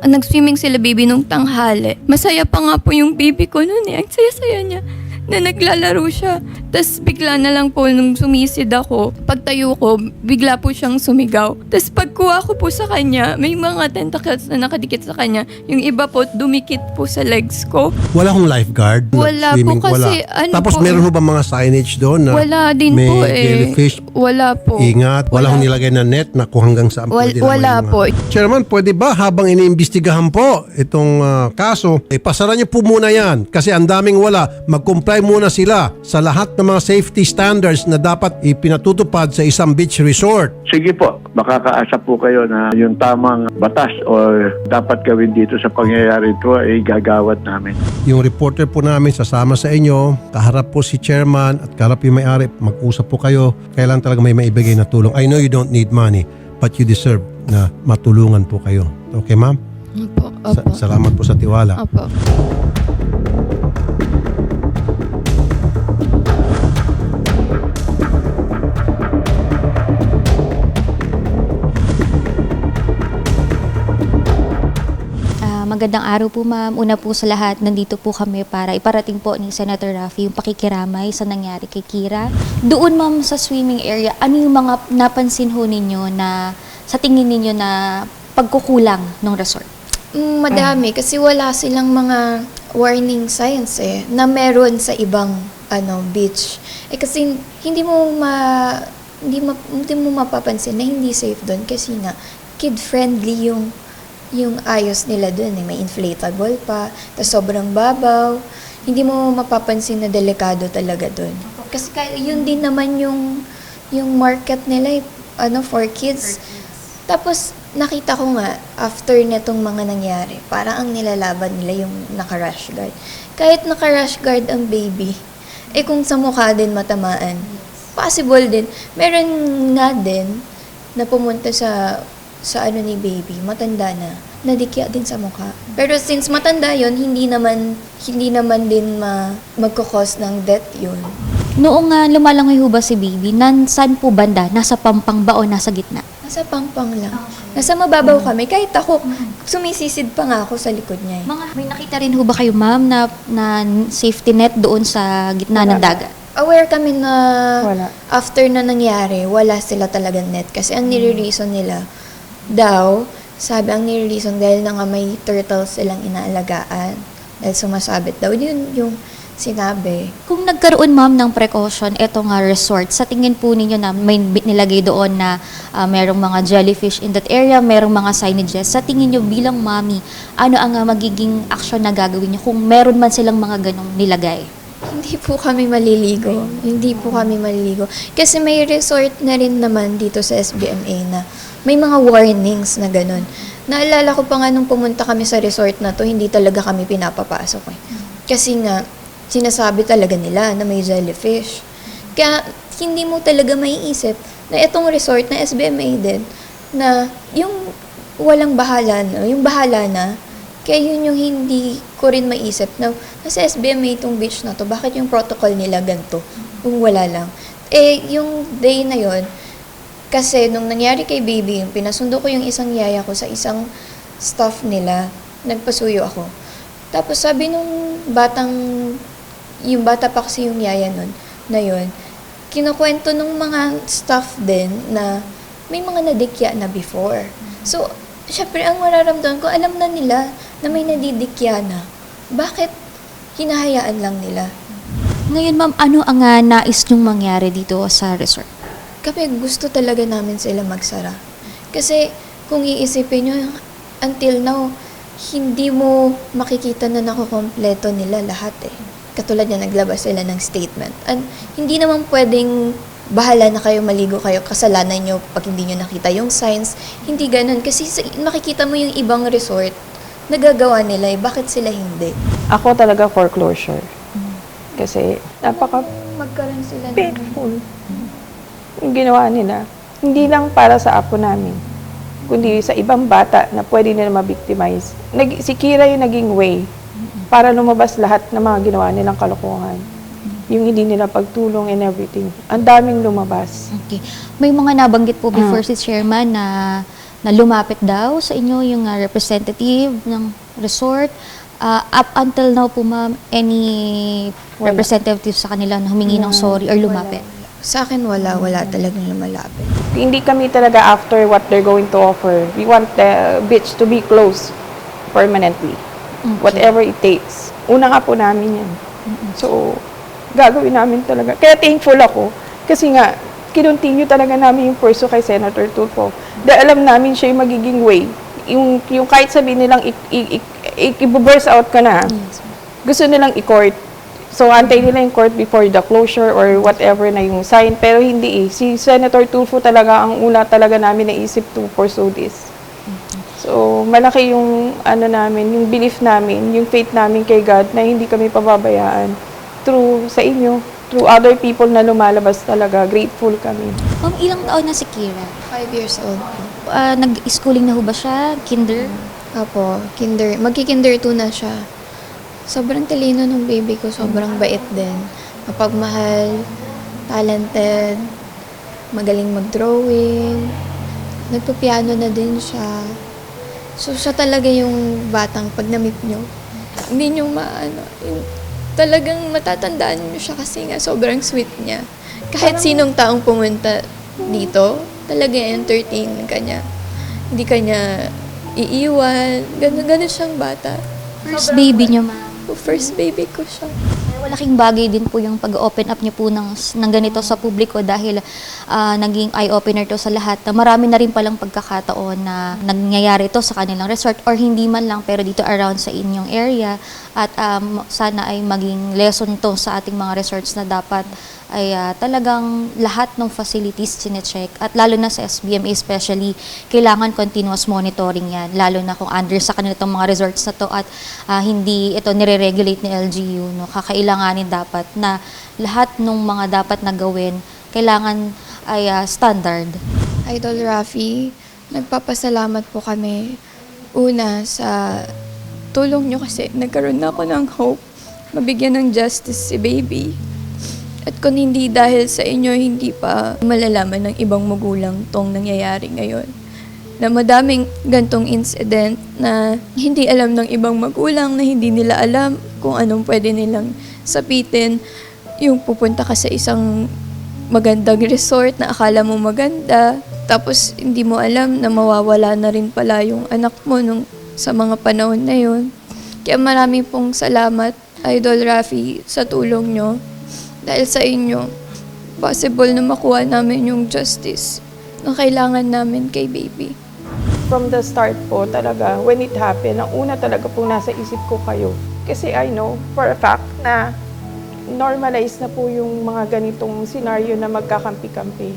Nag-swimming sila baby nung tanghali. Masaya pa nga po yung baby ko noon eh. Ang saya-saya niya na naglalaro siya. Tapos bigla na lang po nung sumisid ako, pagtayo ko, bigla po siyang sumigaw. Tapos pagkuha ko po sa kanya, may mga tentacles na nakadikit sa kanya. Yung iba po, dumikit po sa legs ko. Wala akong lifeguard? Wala po kasi, ano Tapos po- meron ho ba mga signage doon na Wala din may po eh. jellyfish? Wala po. Ingat. Wala, hong nilagay na net na kung hanggang saan Wal- pwede naman wala yung po. Chairman, pwede ba habang iniimbestigahan po itong ah, kaso, eh, pasara niyo po muna yan kasi ang daming wala. Mag-comply muna sila sa lahat ng mga safety standards na dapat ipinatutupad sa isang beach resort. Sige po, makakaasa po kayo na yung tamang batas or dapat gawin dito sa pangyayari ito ay gagawad namin. Yung reporter po namin sasama sa inyo, kaharap po si chairman at kaharap yung may-ari, mag-usap po kayo. Kailan talaga may maibigay na tulong. I know you don't need money, but you deserve na matulungan po kayo. Okay ma'am? Opo, Sa- opo. salamat po sa tiwala. Opo. Magandang araw po ma'am. Una po sa lahat, nandito po kami para iparating po ni Senator Raffy yung pakikiramay sa nangyari kay Kira. Doon ma'am sa swimming area, ano yung mga napansin ho ninyo na sa tingin ninyo na pagkukulang ng resort? Mm, Madami kasi wala silang mga warning signs eh na meron sa ibang ano beach. Eh kasi hindi mo ma hindi, ma, hindi mo mapapansin na hindi safe doon kasi nga kid friendly yung yung ayos nila doon eh. May inflatable pa, tapos sobrang babaw. Hindi mo mapapansin na delikado talaga doon. Kasi yun din naman yung yung market nila eh, ano for kids. Tapos, nakita ko nga, after netong mga nangyari, parang ang nilalaban nila yung naka-rash guard. Kahit naka-rash guard ang baby, eh kung sa mukha din matamaan, possible din. Meron nga din na pumunta sa sa ano ni baby, matanda na, nadikya din sa mukha. Pero since matanda yon hindi naman hindi naman din ma, magkakos ng death yun. Noong uh, lumalangoy ho ba si baby, nan, saan po banda? Nasa pampang ba o nasa gitna? Nasa pangpang lang. Nasa mababaw kami. Kahit ako, sumisisid pa nga ako sa likod niya. eh. Mga, may nakita rin ho ba kayo ma'am na, na safety net doon sa gitna ng dagat? Aware kami na Wala. after na nangyari, wala sila talagang net. Kasi ang nire-reason nila daw, sabi ang nire-reason dahil na nga may turtles silang inaalagaan. Dahil sumasabit daw. Yun yung sinabi. Kung nagkaroon ma'am ng precaution, eto nga resort, sa tingin po ninyo na may nilagay doon na ah, merong mga jellyfish in that area, merong mga signages, sa tingin nyo bilang mami, ano ang ah, magiging action na gagawin nyo kung meron man silang mga ganong nilagay? Hindi po kami maliligo. Hindi po kami maliligo. Kasi may resort na rin naman dito sa SBMA na may mga warnings na ganun. Naalala ko pa nga nung pumunta kami sa resort na to, hindi talaga kami pinapapasok eh. Kasi nga, sinasabi talaga nila na may jellyfish. Kaya hindi mo talaga maiisip na itong resort na SBMA din, na yung walang bahala na, yung bahala na, kaya yun yung hindi ko rin maisip na nasa SBMA itong beach na to, bakit yung protocol nila ganito kung wala lang. Eh, yung day na yon kasi nung nangyari kay baby, pinasundo ko yung isang yaya ko sa isang staff nila, nagpasuyo ako. Tapos sabi nung batang, yung bata pa kasi yung yaya nun, na yun, kinukwento nung mga staff din na may mga nadikya na before. So, syempre, ang mararamdaman ko, alam na nila na may nadidikya na. Bakit hinahayaan lang nila? Ngayon ma'am, ano ang ah, nais nyong mangyari dito sa resort? Kami gusto talaga namin sila magsara. Kasi kung iisipin nyo, until now, hindi mo makikita na nakukompleto nila lahat eh. Katulad niya, naglabas sila ng statement. And hindi naman pwedeng bahala na kayo, maligo kayo, kasalanan nyo pag hindi nyo nakita yung signs. Hindi ganun. Kasi makikita mo yung ibang resort, nagagawa nila eh. Bakit sila hindi? Ako talaga foreclosure. Kasi napaka Magkaroon sila ng... painful yung ginawa nila. Hindi lang para sa apo namin, kundi sa ibang bata na pwede nila mabictimize. Nag, si Kira yung naging way para lumabas lahat ng mga ginawa nilang kalokohan. Yung hindi nila pagtulong and everything. Ang daming lumabas. Okay. May mga nabanggit po before si chairman na na lumapit daw sa inyo yung ah, representative ng resort. Ah, up until now po ma'am, any Wala. representative sa kanila na humingi ng sorry or lumapit? Sa akin wala, wala talagang lumalapit. Hindi kami talaga after what they're going to offer. We want the beach to be closed permanently. Whatever it takes. Una nga po namin yan. So, gagawin namin talaga. Kaya thankful ako. Kasi nga, kinontinue talaga namin yung purso kay Senator Tulfo. Dahil alam namin siya yung magiging way. Yung, yung kahit sabihin nilang i-burst out ka na, gusto nilang i-court. So, antay nila yung court before the closure or whatever na yung sign. Pero hindi eh. Si Senator Tulfo talaga ang una talaga namin naisip to pursue this. So, malaki yung ano namin, yung belief namin, yung faith namin kay God na hindi kami pababayaan. Through sa inyo, through other people na lumalabas talaga, grateful kami. Ma'am, ilang taon na si Kira? Five years old. Ah, nag-schooling na ho ba siya? Kinder? Apo, kinder, magki-kinder 2 na siya. Sobrang talino ng baby ko, sobrang bait din. Mapagmahal, talented, magaling mag-drawing, nagpa-piano na din siya. So, siya talaga yung batang pag na-meet nyo, hindi nyo maano, yun- talagang matatandaan nyo siya kasi nga sobrang sweet niya. Kahit sinong taong pumunta dito, talaga entertain ka niya. Hindi ka niya iiwan. Ganun, ganun siyang bata. First baby niyo, ma'am. First baby ko siya. Malaking bagay din po yung pag-open up niyo po ng, ng ganito sa publiko dahil ah, naging eye-opener to sa lahat na marami na rin palang pagkakataon na nangyayari ito sa kanilang resort or hindi man lang pero dito around sa inyong area at um, sana ay maging lesson to sa ating mga resorts na dapat ay ah, talagang lahat ng facilities sinecheck at lalo na sa SBMA especially kailangan continuous monitoring yan lalo na kung under sa kanila itong mga resorts na to at ah, hindi ito nire-regulate ni LGU no? Kakailanganin dapat na lahat ng mga dapat na gawin kailangan ay ah, standard. Idol Rafi, nagpapasalamat po kami una sa tulong nyo kasi nagkaroon na ako ng hope. Mabigyan ng justice si baby. At kung hindi dahil sa inyo, hindi pa malalaman ng ibang magulang tong nangyayari ngayon. Na madaming gantong incident na hindi alam ng ibang magulang, na hindi nila alam kung anong pwede nilang sapitin. Yung pupunta ka sa isang magandang resort na akala mo maganda, tapos hindi mo alam na mawawala na rin pala yung anak mo nung sa mga panahon na yun. Kaya marami pong salamat, Idol Rafi, sa tulong nyo. Dahil sa inyo, possible na makuha namin yung justice na kailangan namin kay baby. From the start po talaga, when it happened, ang una talaga po nasa isip ko kayo. Kasi I know for a fact na normalize na po yung mga ganitong scenario na magkakampi-kampi.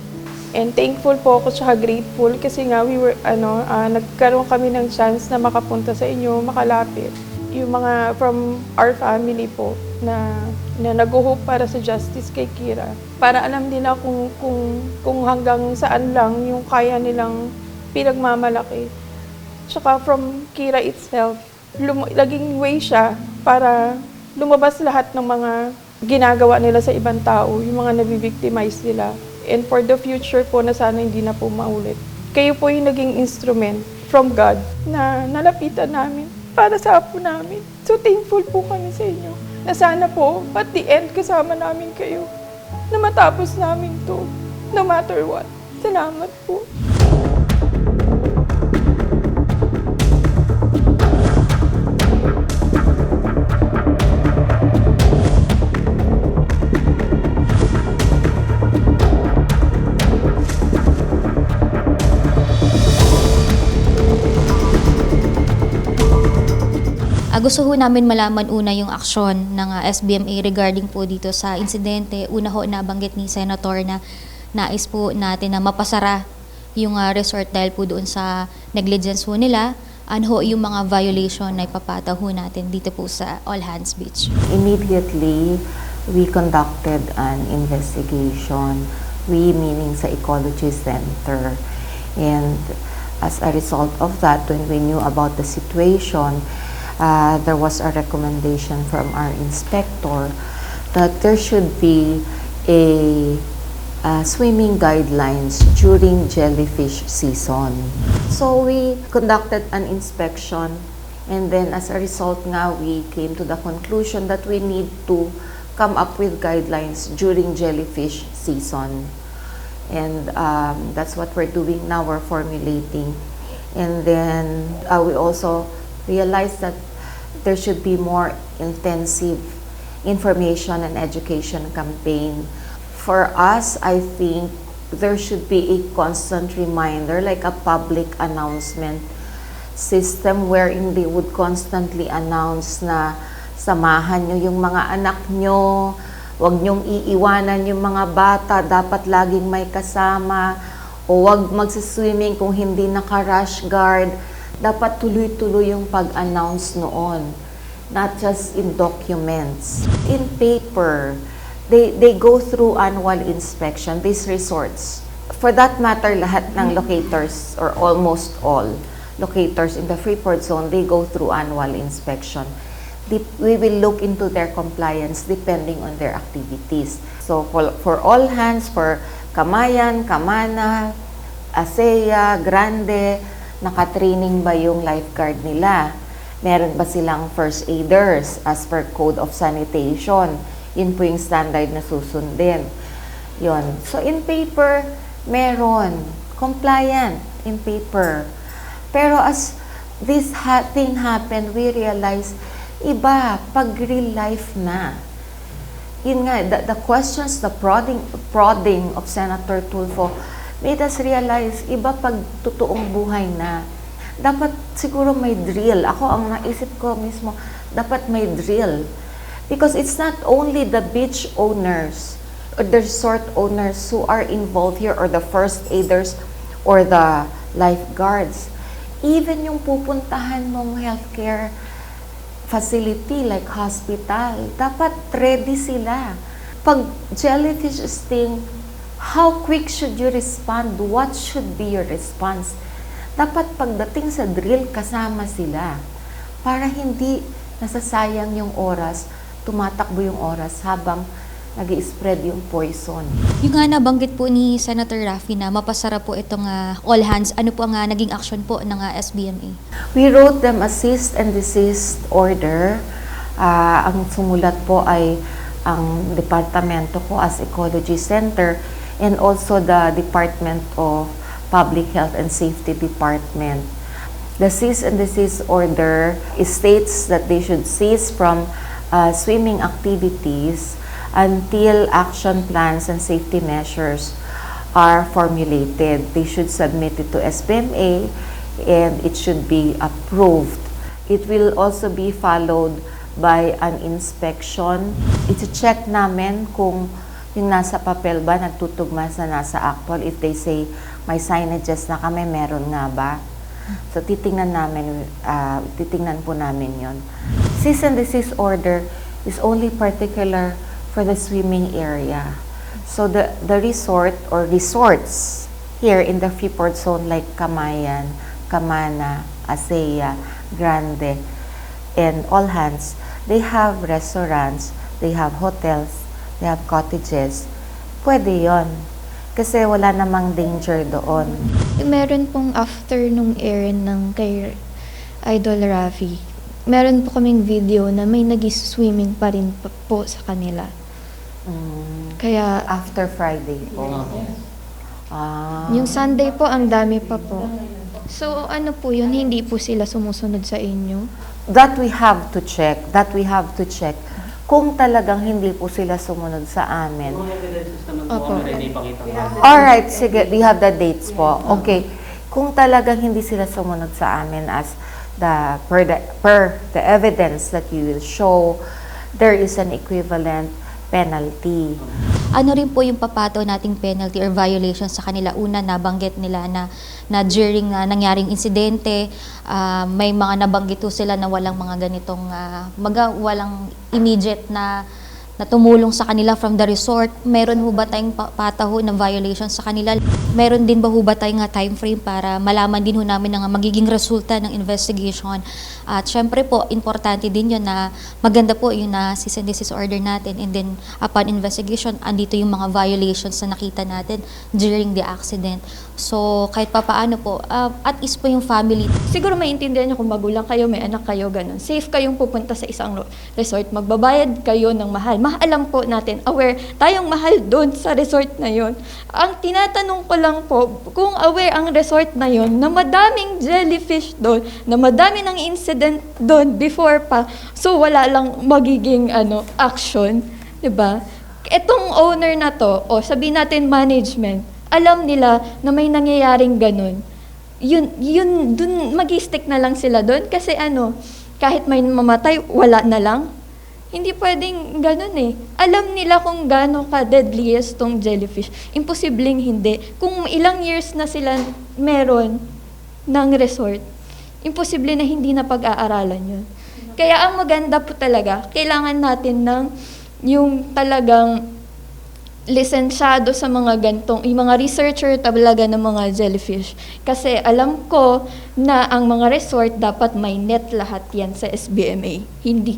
And thankful po ako tsaka grateful kasi nga we were, ano, ah, nagkaroon kami ng chance na makapunta sa inyo, makalapit. Yung mga from our family po na, na nag-hope para sa justice kay Kira. Para alam nila kung, kung, kung hanggang saan lang yung kaya nilang pinagmamalaki. Tsaka from Kira itself, lum- laging way siya para lumabas lahat ng mga ginagawa nila sa ibang tao, yung mga nabibictimize nila. And for the future po na sana hindi na po maulit. Kayo po yung naging instrument from God na nalapitan namin para sa apo namin. So thankful po kami sa inyo na sana po, at the end, kasama namin kayo na matapos namin to no matter what. Salamat po. Gusto ho namin malaman una yung aksyon ng ah, SBMA regarding po dito sa insidente. Una ho nabanggit ni Senator na nais po natin na mapasara yung ah, resort dahil po doon sa negligence ho nila. Ano yung mga violation na ipapataw ho natin dito po sa All Hands Beach. Immediately, we conducted an investigation. We meaning sa Ecology Center. And as a result of that, when we knew about the situation, uh, there was a recommendation from our inspector that there should be a swimming guidelines during jellyfish season. So we conducted an inspection and then as a result now we came to the conclusion that we need to come up with guidelines during jellyfish season. And um, that's what we're doing now, we're formulating. And then uh, we also realized that there should be more intensive information and education campaign. For us, I think there should be a constant reminder, like a public announcement system wherein they would constantly announce na samahan nyo yung mga anak nyo, huwag nyong iiwanan yung mga bata, dapat laging may kasama, o huwag magsiswimming kung hindi naka-rash guard. Dapat tuloy-tuloy yung pag-announce noon, not just in documents. In paper, they, they go through annual inspection, these resorts. For that matter, lahat ng locators, or almost all, locators in the Freeport Zone, they go through annual inspection. Dep- We will look into their compliance depending on their activities. So for, for all hands, for Kamayan, Kamana, ASEA, Grande, nakatraining ba yung lifeguard nila? Meron ba silang first aiders as per code of sanitation? Yun po yung standard na susundin. Yun. So in paper, meron. Compliant in paper. Pero as this ha- thing happened, we realized, iba, pag real life na. Yun nga, the, the questions, the prodding, prodding of Senator Tulfo made us realize, iba pag totoong buhay na. Dapat siguro may drill. Ako, ang naisip ko mismo, dapat may drill. Because it's not only the beach owners or the resort owners who are involved here or the first aiders or the lifeguards. Even yung pupuntahan mong healthcare facility like hospital, dapat ready sila. Pag jellyfish sting, how quick should you respond? What should be your response? Dapat pagdating sa drill, kasama sila. Para hindi nasasayang yung oras, tumatakbo yung oras habang nag spread yung poison. Yung nga nabanggit po ni Senator Raffy na mapasara po itong ah, all hands, ano po ang ah, naging action po ng ah, SBMA? We wrote them a cease and desist order. Ah, ang sumulat po ay ang departamento ko as Ecology Center and also the Department of Public Health and Safety Department. The cease and desist order states that they should cease from uh, swimming activities until action plans and safety measures are formulated. They should submit it to SBMA and it should be approved. It will also be followed by an inspection. Iti-check namin kung yung nasa papel ba nagtutugma sa nasa actual. If they say may signages na kami, meron nga ba? So titingnan namin, ah, titingnan po namin yon. Cease and desist order is only particular for the swimming area. So the, the resort or resorts here in the Freeport Zone like Kamayan, Kamana, Asea, Grande, and All Hands, they have restaurants, they have hotels, they have cottages. Pwede yon Kasi wala namang danger doon. Meron pong after nung air ng kay Idol Rafi, meron po kaming video na may nag-swimming pa rin pa- po sa kanila. Mm, Kaya after Friday po. Ah. yung Sunday po, ang dami pa po. So ano po yun, hindi po sila sumusunod sa inyo? That we have to check. That we have to check. Kung talagang hindi po sila sumunod sa amin. Opo. Alright, sige. We have the dates po. Okay. Kung talagang hindi sila sumunod sa amin as the per the, per the evidence that you will show, there is an equivalent penalty. Ano rin po yung papato nating penalty or violation sa kanila? Una, nabanggit nila na, na during na nangyaring insidente, ah, may mga nabanggit sila na walang mga ganitong, ah, maga, walang immediate na na tumulong sa kanila from the resort? Meron ho ba tayong pa- pataho na violation sa kanila? Meron din ba ho ba tayong nga time frame para malaman din ho namin ang magiging resulta ng investigation? At syempre po, importante din yun na maganda po yung na cease and desist order natin and then upon investigation, andito yung mga violations na nakita natin during the accident. So, kahit pa paano po, uh, at least po yung family. Siguro maintindihan niyo kung magulang kayo, may anak kayo, ganun. Safe kayong pupunta sa isang resort, magbabayad kayo ng mahal. Ma alam po natin, aware tayong mahal doon sa resort na yon. Ang tinatanong ko lang po, kung aware ang resort na yon na madaming jellyfish doon, na madami ng incident doon before pa, so wala lang magiging ano action, 'di ba? Etong owner na to, o sabihin natin management, alam nila na may nangyayaring ganun yun, yun, dun, mag-stick na lang sila doon. Kasi ano, kahit may mamatay, wala na lang. Hindi pwedeng ganun eh. Alam nila kung gaano ka-deadliest tong jellyfish. Imposibleng hindi. Kung ilang years na sila meron ng resort, imposible na hindi na pag-aaralan yun. Kaya ang maganda po talaga, kailangan natin ng yung talagang lisensyado sa mga gantong, yung mga researcher talaga ng mga jellyfish. Kasi alam ko na ang mga resort dapat may net lahat yan sa SBMA. Hindi.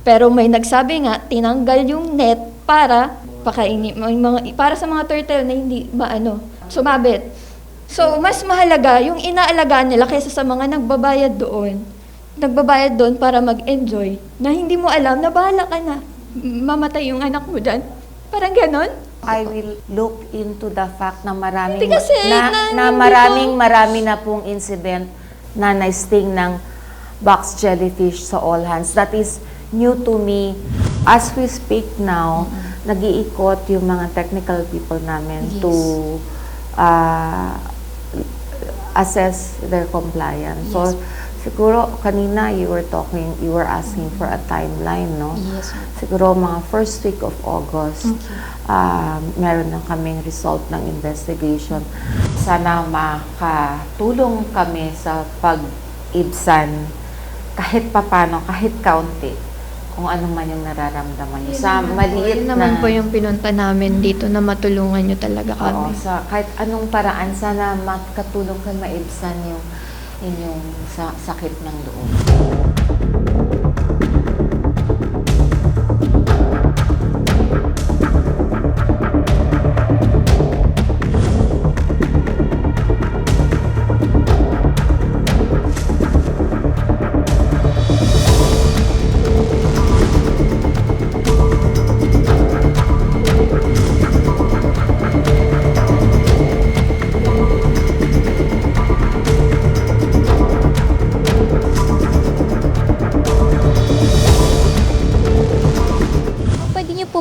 Pero may nagsabi nga, tinanggal yung net para pakaini, may mga, para sa mga turtle na hindi maano, sumabit. So, mas mahalaga yung inaalagaan nila kaysa sa mga nagbabayad doon. Nagbabayad doon para mag-enjoy na hindi mo alam na bahala ka na. Mamatay yung anak mo dyan. Parang ganon. I will look into the fact na maraming Hindi kasi, na, na- na maraming marami na pong incident na na-sting ng box jellyfish sa all hands. That is new to me. As we speak now, nag-iikot yung mga technical people namin Yes. to uh, assess their compliance. So, siguro kanina you were talking, you were asking for a timeline, no? Yes, ma'am. Siguro mga first week of August, um, meron na kaming result ng investigation. Sana makatulong kami sa pag-ibsan kahit papano, kahit kaunti, kung ano man yung nararamdaman niyo. Sa maliit Yun na... naman po yung pinunta namin dito na matulungan nyo talaga Oo, kami. sa kahit anong paraan, sana makatulong kayo maibsan yung inyong sa, sakit ng loob.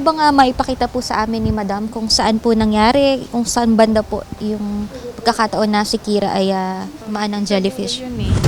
Pwede niyo po ba nga maipakita po sa amin ni Madam kung saan po nangyari, kung saan banda po yung pagkakataon na si Kira ay uh, maan ng jellyfish? Yun eh.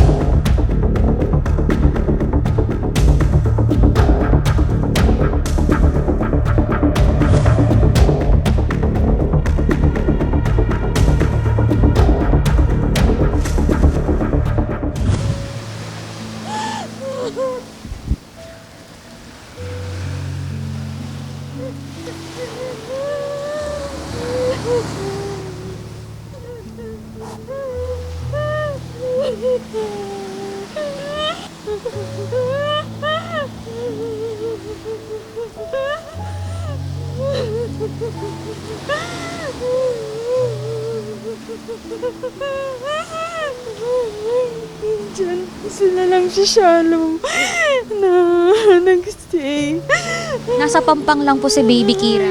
Nasa pampang lang po si Baby Kira.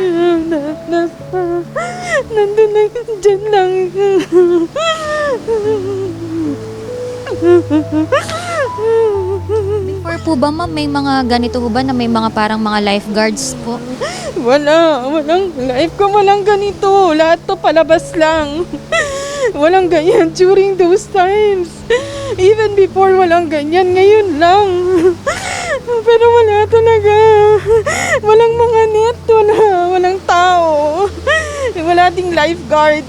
Na, na, nandun lang, dyan lang. Before po ba ma'am, may mga ganito ho ba na may mga parang mga lifeguards po? Wala, walang life ko, walang ganito. Lahat to palabas lang. Walang ganyan during those times. Even before, walang ganyan. Ngayon lang. Pero wala talaga. Walang mga net, wala. Walang tao. Wala ding lifeguard.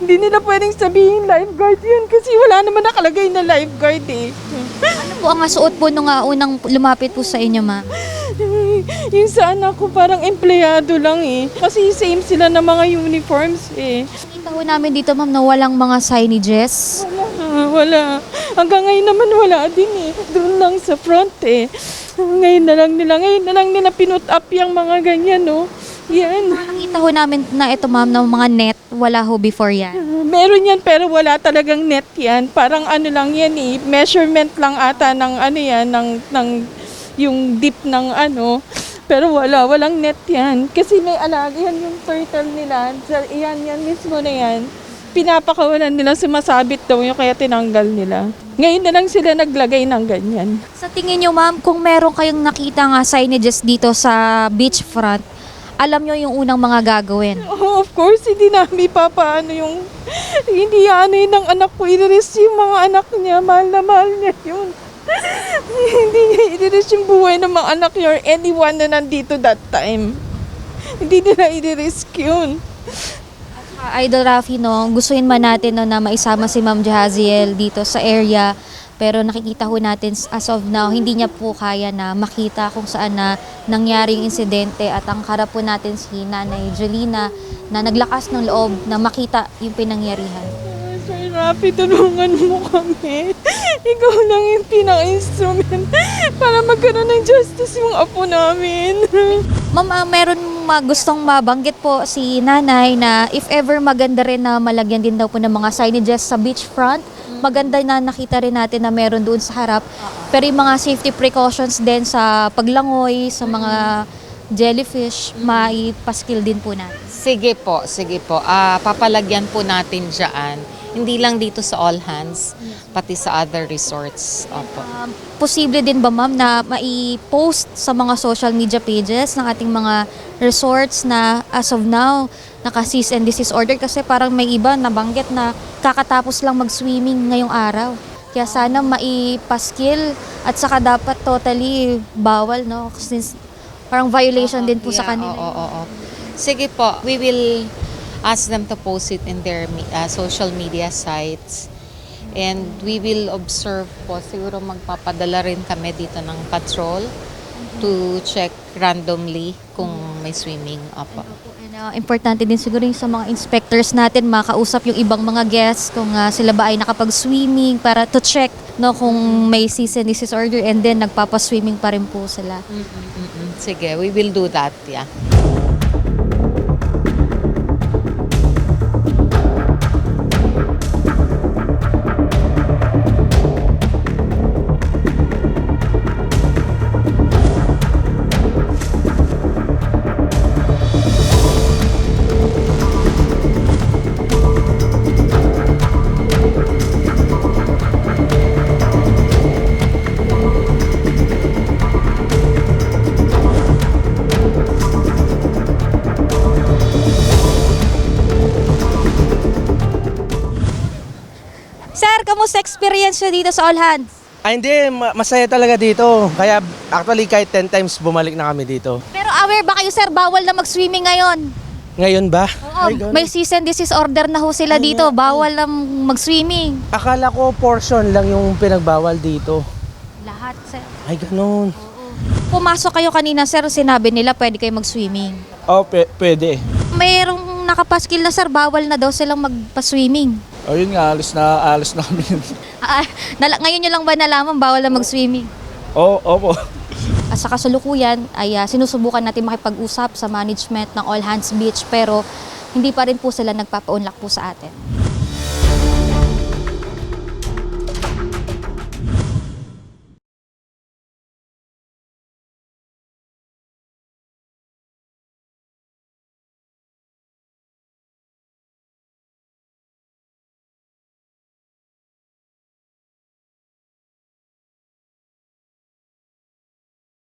Hindi nila pwedeng sabihin lifeguard yun kasi wala naman nakalagay na lifeguard eh. Ano po ang suot po nung ah, unang lumapit po sa inyo, ma'am? yung sa anak ko parang empleyado lang eh. Kasi same sila ng mga uniforms eh. Nakita ho namin dito, ma'am, na walang mga signages. Wala, wala. Hanggang ngayon naman wala din eh. Doon lang sa front eh. Ngayon na lang nila, ngayon na lang nila pinut up yung mga ganyan no. Yan. Nakita ho namin na ito, ma'am, ng mga net. Wala ho before yan. Meron yan pero wala talagang net yan. Parang ano lang yan eh. Measurement lang ata ng ano yan, ng, ng yung deep ng ano. Pero wala, walang net yan. Kasi may alaga yan yung turtle nila. Yan, yan mismo na yan. Pinapakawalan nila, sumasabit daw yung kaya tinanggal nila. Ngayon na lang sila naglagay ng ganyan. Sa tingin nyo, ma'am, kung meron kayong nakita nga signages dito sa beachfront, alam nyo yung unang mga gagawin. Oh, of course, hindi namin papaano yung... Hindi ano yun ng anak ko. Iniris yung mga anak niya. Mahal na mahal niya yun. hindi niya iniris yung buhay ng mga anak niya or anyone na nandito that time. Hindi nila inirisk yun. Idol Rafi, no, gustuin man natin no, na maisama si Ma'am Jahaziel dito sa area. Pero nakikita ho natin as of now, hindi niya po kaya na makita kung saan na nangyaring insidente at ang harap po natin si Nanay Jelina na naglakas ng loob na makita yung pinangyarihan. Sir Rafi, tulungan mo kami. Ikaw lang yung pinaka-instrument para magkaroon ng justice yung apo namin. Ma'am, ah, meron ma- gustong mabanggit po si nanay na if ever maganda rin na malagyan din daw po ng mga signages sa beachfront, maganda na nakita rin natin na meron doon sa harap. Pero yung mga safety precautions din sa paglangoy, sa mga jellyfish, maipaskill din po natin. Sige po, sige po. Ah, papalagyan po natin dyan. Hindi lang dito sa All Hands, pati sa other resorts. Opo. Um, posible din ba ma'am na mai-post sa mga social media pages ng ating mga resorts na as of now naka-cease and desist order kasi parang may iba nabanggit na kakatapos lang mag-swimming ngayong araw. Kaya sana maipaskill at saka dapat totally bawal no since parang violation din po sa Yeah, kanila. Oo, oo, oo. Sige po, we will ask them to post it in their ah, social media sites. And we will observe po, siguro magpapadala rin kami dito ng patrol to check randomly kung may swimming. Opo. And, uh, importante din siguro yung sa mga inspectors natin makausap yung ibang mga guests kung uh, sila ba ay nakapag-swimming para to check no kung may and desist order and then nagpapa-swimming pa rin po sila. Mm-mm-mm. Sige, we will do that, yeah. Experience nyo dito sa All Hands? Ah, hindi. Ma- Masaya talaga dito. Kaya actually kahit 10 times bumalik na kami dito. Pero aware ba kayo sir, bawal na mag-swimming ngayon? Ngayon ba? Oo, Ay, may cease and desist order na ho sila dito, bawal na mag-swimming. Akala ko portion lang yung pinagbawal dito. Lahat sir. Ay, ganun. Pumasok kayo kanina sir, sinabi nila pwede kayo mag-swimming. Oh, pe- pwede. Mayroong nakapaskil na sir, bawal na daw silang magpa-swimming. O yun nga, alis na alis na kami. Ah, nala- ngayon nyo lang ba nalaman bawal na mag-swimming? Oo, opo. At sa kasalukuyan ay ah, sinusubukan natin makipag-usap sa management ng All Hands Beach pero hindi pa rin po sila nagpapaunlak po sa atin.